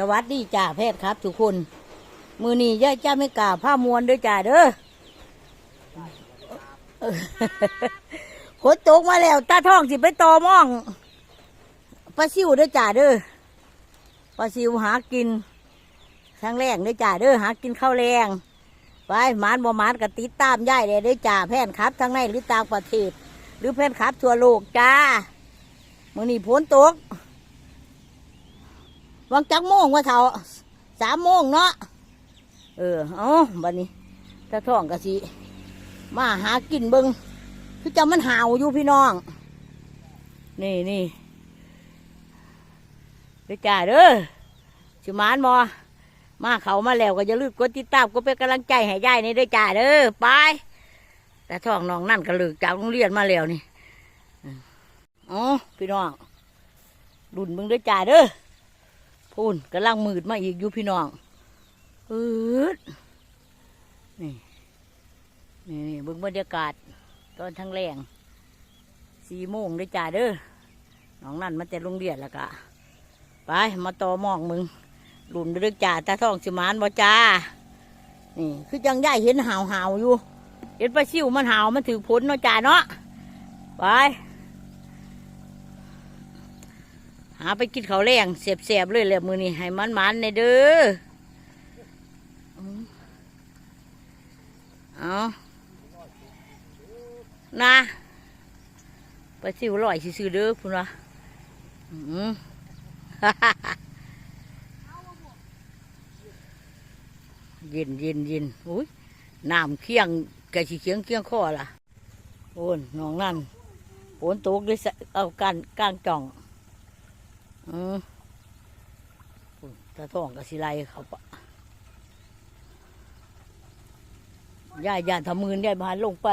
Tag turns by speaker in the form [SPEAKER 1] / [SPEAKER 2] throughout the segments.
[SPEAKER 1] สวัสดีจ่าแพทย์ครับ ทุกคน มือนี้ย่าจ้าไม่กล้าผ้ามวนด้วยจ่าเด้อเออฝนตกมาแล้ว ตาท้องสิไปตอมองปลาซิวด้วยจ่าเด้อปลาซิวหากินครั้งแรกด้วยจ่าเด้อหากินข้าวแรงไปหมานบ่หมานก็ติดตามย่ายเลยด้อจ่าแพทย์ครับ ทั้งในหรือต่างประเทศ หรือแพทย์ครับทั่วโลกจ้ามือนี้ฝนตก วังจักโมงว่าเท่าสามโมงเนาะเออเอาบัดนี้ถ้าท้องกะสิมาหากินเบิงคือจะมันหาวอยู่พี่น้อง นี่นี่เด้อจ้าเด้อสิมานมอมาเขามาแล้วก็อย่าลืมกดติดตามก็เป็นกำลังใจให้ยายในเด้อจ้าเด้อไปแต่ท้องน้องนั่นก็เลิกจากโรงเรียนมาแล้วนี่อ๋อพี่น้องดุนเบิงเด้อจ้าเด้อ พูนกำลังมืดมาอีกอยู่พี่น้องอืดนี่นี่บิ่งบรรยากาศ ตอนทั้งแรงสี่โมงเลยจ้าเด้อน้องนั่นมาแต่โรงเรียนแล้วกะไปมาต่อมองมึงหลุมเด้อจ่าตาท้องสิมานบ่จ้านี่คือจังย่ายเห็นหาวหาวๆอยู่ เห็นปลาซิวมันหาวมันถือผลเนาะจ่าเนาะไป หาไปกินข้าวแรงเสียบๆเลยแหละมือนี้ให้มันมันๆในเด้อเอานะไปสิวลอยซื้อเด้อพุ่นวะอืมเย็นเย็นเย็นอุ้ยน้ำเคียงกะสิเคียงเคียงคอล่ะโอนน้องนั่นฝนตกด้วยสเอากันกลางจ่อง อืมปุ่นตาท้องกับสิไลเขาปะย่าย่าทำมือนย่าบานลงไป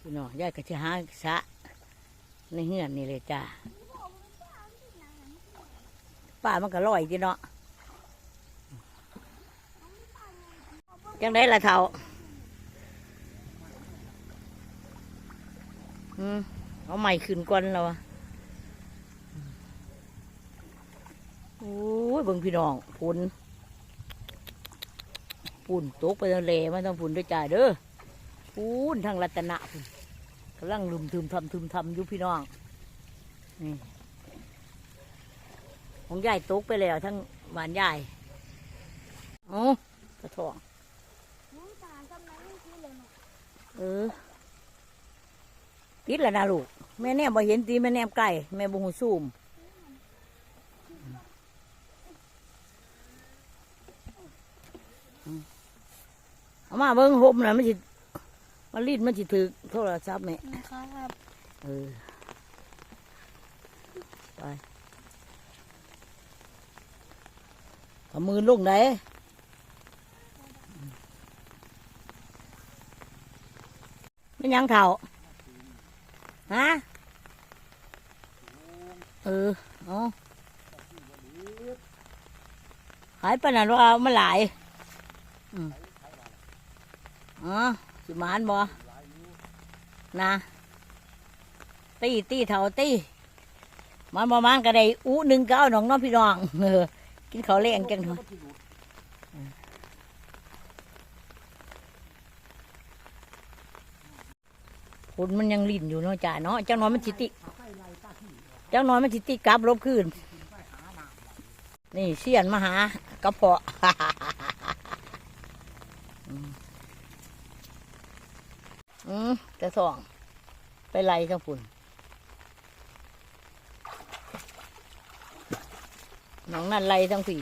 [SPEAKER 1] พี่น้องย่าก็จะหาสะในเฮือนนี่เลยจ้า ป่ามันก็ลอยจีเนาะจังได้ละเท่าอืมเอาใหม่ขึ้นก่อนแล้วอะโอ้ยเบิ่งพี่น้องพุ่นพุ่นตกไปทะเลมันต้องพุ่นด้วยใจเด้อพุ่นทางรัตนะพุ่นกำลังลุมทึมทำทึมทำอยู่พี่น้องนี่ ของยายตกไปแล้ว ทั้งบ้านยายโอ้กระทองเออติดแล้วนะลูก แม่แนมบ่เห็นตีแม่แนมไก่แม่บ่หูซูมอืมเอามาเบิ้งห่มนะมันสิมันรีดมันสิถือโทรศัพท์แม่
[SPEAKER 2] ครับ
[SPEAKER 1] เออไป เอามือลงไหนไม่ยังเท่าฮะเออเอาขายปานนันว่ามันหลายอืมอ๋อสิมานบ่นะตีตีเท่าตีมันประมาณก็ได้อู้หนึ่งเก็เอาหนองน้องพี่น้องเออ กินข้าวแรงจังเถอะฝนมันยังลิ่นอยู่เนาะจ่าเนาะเจังน้อยมันจิติเจังน้อยมันจิติกลับลบคืนนี่เสียนมาหากระเพาะอืมอืมแต่อง ไปไล่ทั้งฝุ่น น้องนั่นไล่ทั้งผี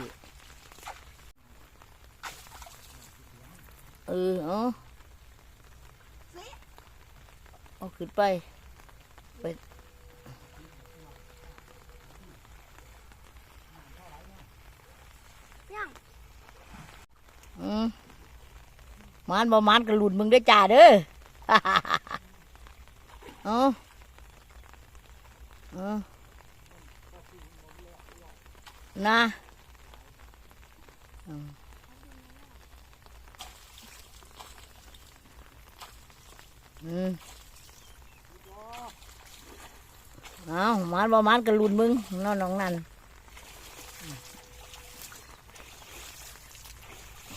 [SPEAKER 1] เออเอาเอาขึ้นไป ไป
[SPEAKER 2] ยัง
[SPEAKER 1] อืมมานบ่มานกระลุนมึงได้อจ่าเด้อ เอาเอา นะอืมเอามานบอมานกันลุนมึงน้องน้องนั่น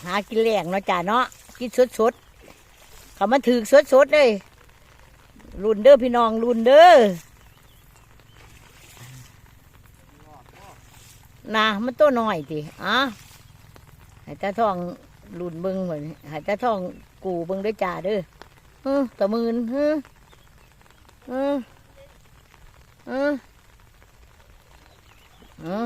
[SPEAKER 1] หากินแรงเนาะจ่าเนาะกินสดสดเขามาถือสดสดเลยลุนเด้อพี่น้องลุนเด้อ นะมันตัวน้อยติอะให้ตาทองหลุนเบิ้งเหมือนให้ตาทองกูเบิ้งด้อจ้าเด้อเออตะมืนเออเออเออเออ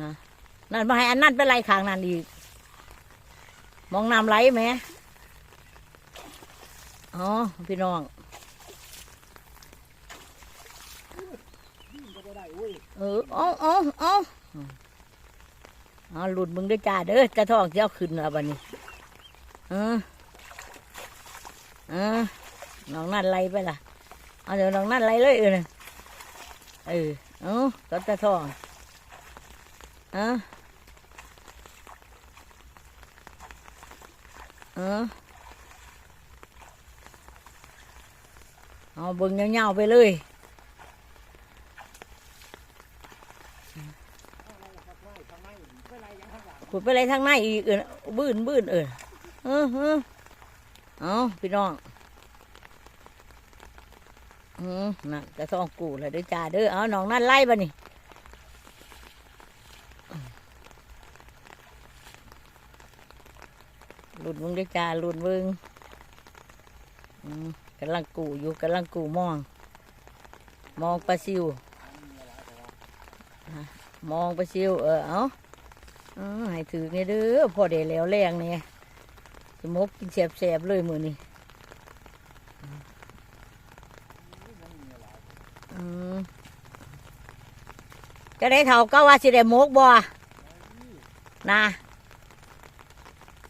[SPEAKER 1] นะนั่นมาให้อันนั่นเป็นไรขางนั่นอีก มองน้ำไหลไหม อ๋อ พี่น้อง เออเอาเอาเอาเอาหลุดมึงด้วยจ้าเด้อจะท้องเจ้าขึ้นแล้วบัดนี้เออเออน้องนั่นไลไปล่ะ เอาเดี๋ยวน้องนั่นไลเลยเออนะเออเอาก็จะท้องเออเออเอาเบิ่งเงาๆไปเลย ขุดไปเลยทางในอีกเออบื้นบื้นเออเออเออเอาพี่น้องอืมนั่นจะต้องกูเลยด้อจ้าเด้อเอาน้องนั่นไล่บ่นี่หลุดมึงด้อจ้าหลุดมึงอืมกำลังกูอยู่กำลังกูมอง มองปลาซิวมองปลาซิวเออเอา ออให้ถือเนี่ยเด้อพอได้แล้วแรงเนี่ยสมกกินแสบๆเลยมือนี่จะได้เท่าก็ว่าสิได้มกบ่นะ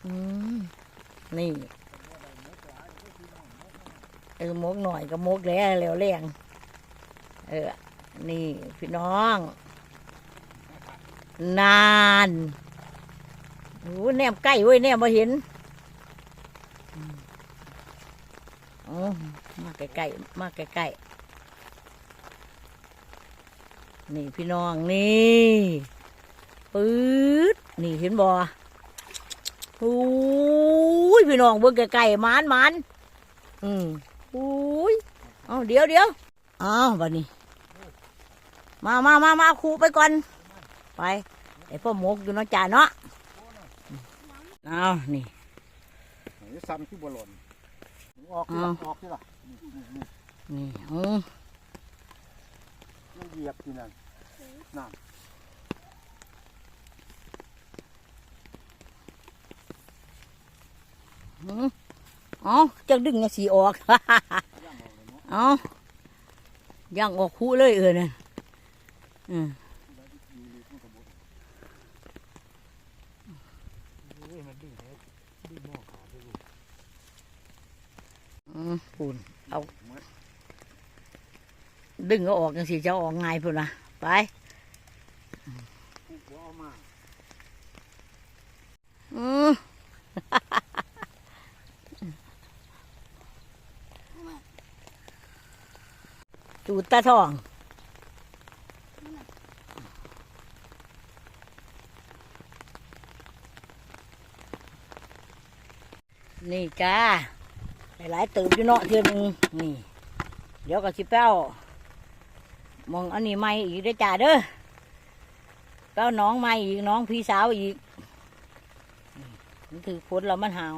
[SPEAKER 1] อืมนี่เออมกหน่อยก็มกแล้วแล้วแรงเออ นี่พี่น้อง นานโอ้แนมใกล้เว้ยแนมมาเห็นอืมโอ้มาใกล้ๆมาใกล้ๆนี่พี่น้องนี่ปื๊ดนี่เห็นบ่โอ้ยพี่น้องเบิ่งใกล้ๆมันมันอืมโอ้ยเอาเดี๋ยวเดี๋ยวอ้าวบัดนี้ มามามามาครูไปก่อน ไปไอ้พ่อหมกอยู่เนาะจ่าเนาะเอานี่
[SPEAKER 2] นี่ซ้ำที่บอลนออกที่
[SPEAKER 1] อ้า
[SPEAKER 2] ละ
[SPEAKER 1] ว
[SPEAKER 2] ออกที่ละนี่นี่นี่
[SPEAKER 1] นี่อืม
[SPEAKER 2] มันเหยียบที่นั่นนั่น
[SPEAKER 1] อืมเอาจะดึงเนี่ยสีออกเอาย่างออกคู่เลยเออเนี่ยอืม
[SPEAKER 2] มันดึงให้ดึงหม้อขาดไปลูก
[SPEAKER 1] อืม ปุ่นเอา ดึงก็ออกยังสิจะออกไงพุ่นนะไป
[SPEAKER 2] อามา
[SPEAKER 1] อืมจูดตาทองนี่จ้า หลายเติบอยู่เนาะเทือหนึงนี่ เดี๋ยวก็สิเป้ามองอันนี้ไม่อีกได้จ้าเด้อเป้าน้องไม่อีกน้องพี่สาวอีกมันถือผลแล้วมันหาว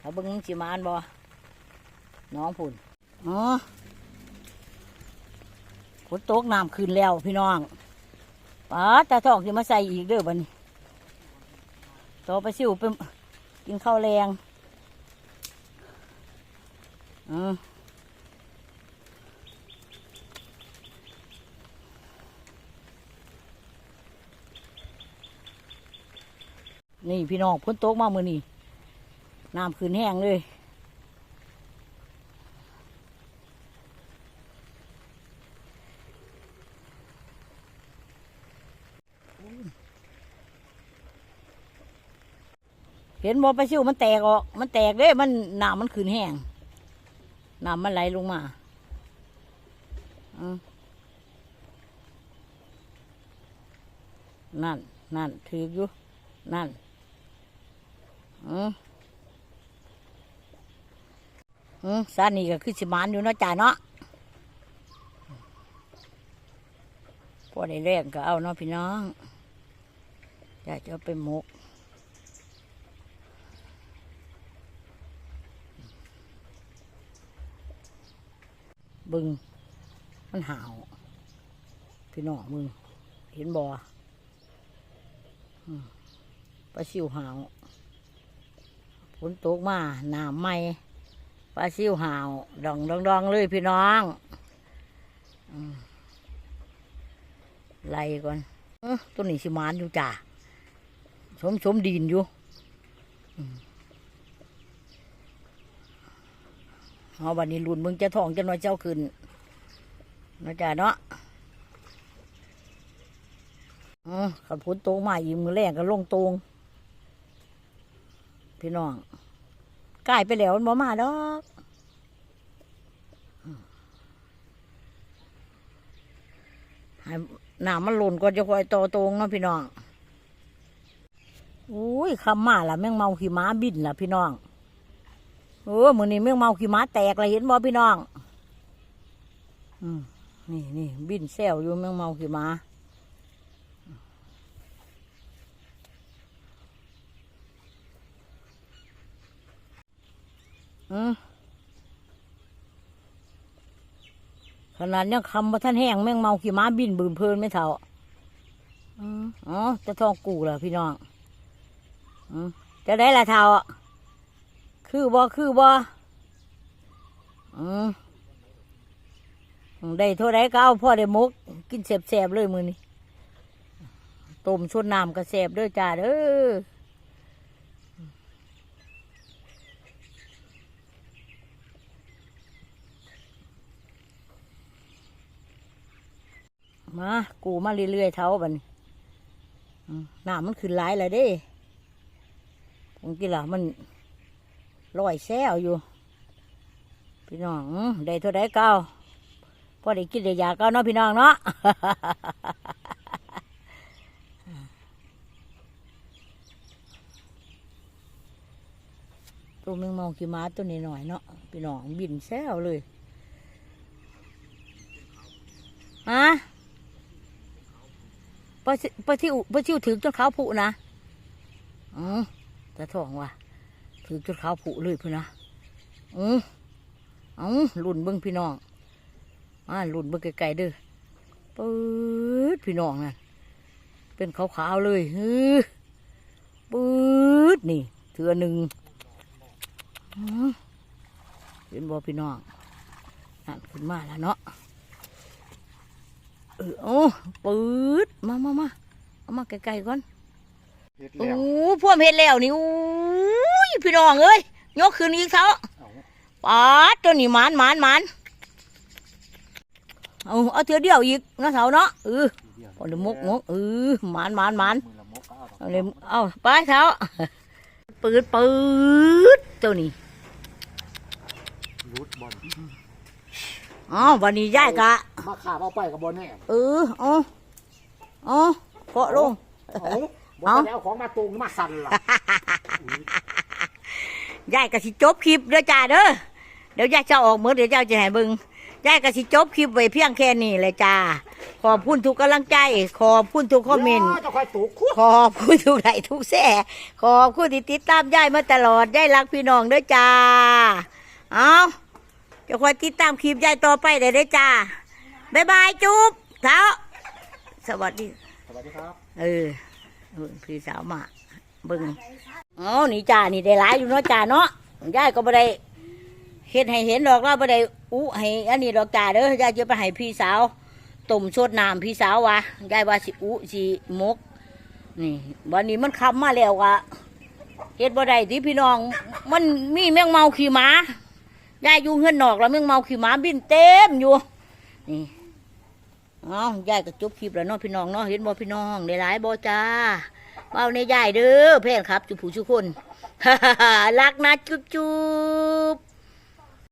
[SPEAKER 1] เอาเบิ้งสิมานบ่น้องผุนอ๋อฝนตกน้ำขึ้นแล้วพี่น้องป้าตาทองสิมาใส่อีกเด้อบัดนี้ต่อไปสิวเป็นกินข้าวแรง อืมนี่พี่น้องฝนโตกมามือนี่น้ำขึ้นแห้งเลยเห็นบ่ปลาซิวมันแตกออก มันแตกเด้ มันน้ำมันขึ้นแห้ง น้ำมันไหลลงมาอืมนั่น นั่น ถืออยู่ นั่น อืมอืมสานี่ก็คือสิมานอยู่เนาะจ่าเนาะพอได้แรงก็เอาเนาะพี่น้องอยากจะเอาไปหมก บึง มันหาวพี่น้องมึง เห็นบ่อปลาซิวหาวฝนตกมาหนามไหมปลาซิวหาวดองดองดองเลยพี่น้องอไล่ก่อนเอ้อตัวนี้สิมานอยู่จ้าสมสมดินอยู่อืม เอาบันนี้ลุนมึงจะท้องจะน้อยเจ้าขึ้นนะจ้าเนาะอืมขันพ้นโตมาอีกมือแรกก็ลงตรงพี่น้องกลายไปแล้วมันบ่มาดอกให้น้ำมันหล่นก็จะคอยโตตรงเนาะพี่น้องอุ้ยคำมาละแมงเมาขี่ม้าบินละพี่น้อง เออมือนี้แมงเมาขี่ม้าแตกเละเห็นบ่พี่น้องอืมนี่นี่บินแซวอยู่แมงเมาขี่ม้าอืมขนาดยังคำว่าท่านแห้งแม่งเมาขี่ม้าบินบืนเพลินไม่เท่าอืมอ๋อจะทองกูเหรอพี่น้องอืมจะได้ละเท่าอะ คือบ่คือบ่อืมได้เท่าไรก็เอาพ่อได้มก กินแสบเลยมือนี้ต้มชวนน้ำก็แสบด้อจ้าเด้อมากูมาเรื่อยๆเท่าบันอืมน้ำมันขึ้นหลายเลยเด้ผมกินละมัน ลอยแซวอยู่ พี่น้องได้เท่าไดเก้าพอได้กินได้ยาเก้าเนาะพี่น้องเนาะตัวแมงเมาขี้ม้าตัวนี้หน่อยเนาะพี่น้องบินแซวเลยฮะปลาซิปลาซิวปลาซิวถึงจนเขาผุนะ อืมแต่ท้องว่ะ ถึงจนขาวผุเลยพี่นะอืมเอาลุ่นเบิ้งพี่น้องอ่าลุ่นเบิ้งไกลๆเด้อปื๊ดพี่น้องน่ะเป็นขาวๆเลยฮือปื๊ดนี่เถือหนึ่งเห็นบ่พี่น้องนั่นขึ้นมาแล้วเนาะเออโอ้ปืดมามามาเอามาไกลๆก่อน
[SPEAKER 2] เฮ็ด
[SPEAKER 1] โอ้
[SPEAKER 2] แล้ว
[SPEAKER 1] พวกเห็ดแล้วนี่อู้ยพี่น้องเอ้ยยกขึ้นอีกเท้า
[SPEAKER 2] เอา
[SPEAKER 1] ปาดตัวนี้หมานหมานหมานเอาเอาเถือเดียวอีกนะเท้าเนาะเออ
[SPEAKER 2] เดี๋ยว
[SPEAKER 1] พอเดมกมกเออหมานหมานหมาน
[SPEAKER 2] มือละมกก็เอา
[SPEAKER 1] เอาเลยเอาไปเท้าปืดปืดตัวนี้
[SPEAKER 2] รูดบอล
[SPEAKER 1] อ๋อวันนี้ย้ายกะ
[SPEAKER 2] มาขาบเอาไปกับบอลแน่
[SPEAKER 1] เออเอาเอาเพาะลง
[SPEAKER 2] เอา บอ
[SPEAKER 1] เอา
[SPEAKER 2] ลแล้วของมาตรงมาสั่นล่ะ
[SPEAKER 1] ยายก็สิจบคลิปเด้อจ้าเด้อเดี๋ยวยายจะออกเมื่อเดี๋ยวเจ้าจะให้เบิ่งยายก็สิจบคลิปไว้เพียงแค่นี้เลยจ้า ขอบคุณทุกกำลังใจ ขอบคุณทุกคอมเมนต์
[SPEAKER 2] ดี๋ยวจะค่อยตูกคุด
[SPEAKER 1] ขอบคุณทุกไลค์ทุกแซ่ขอบคุณที่ติดตามยายมาตลอดยายรักพี่น้องเด้อจ้า เอาจะคอยติดตามคลิปยายต่อไปเด้อเด้อจ้า บ๊ายบายจุ๊บเท้าสวัสดี
[SPEAKER 2] สวัสดีครับ
[SPEAKER 1] เออเออ พี่สาวมาเบิ่งอ๋อนี่จ้านี่ได้หลายอยู่เนาะจ้าเนาะยายก็บ่ได้เฮ็ดให้เห็นดอกเราบ่ได้อู้ให้อันนี้ดอกจ้าเด้อยายจะไปให้พี่สาวต้มชดน้ำพี่สาวว่ายายว่าสิอู้สิมก นี่วันนี้มันคำมาแล้วอะเฮ็ดบ่ได้ที่พี่น้อง มันมีแมงเมาขี่หมายายอยู่เฮือนนอกแล้วแมงเมาขี่หมาบินเต็มอยู่นี่ เอายายก็จุบคลิปแล้วเนาะพี่น้องเนาะเห็นบ่พี่น้องได้หลายบ่จ้าเบาในยายเด้อเพ่นครับจุผู้ชุกคนรักนะจุ๊บจุ๊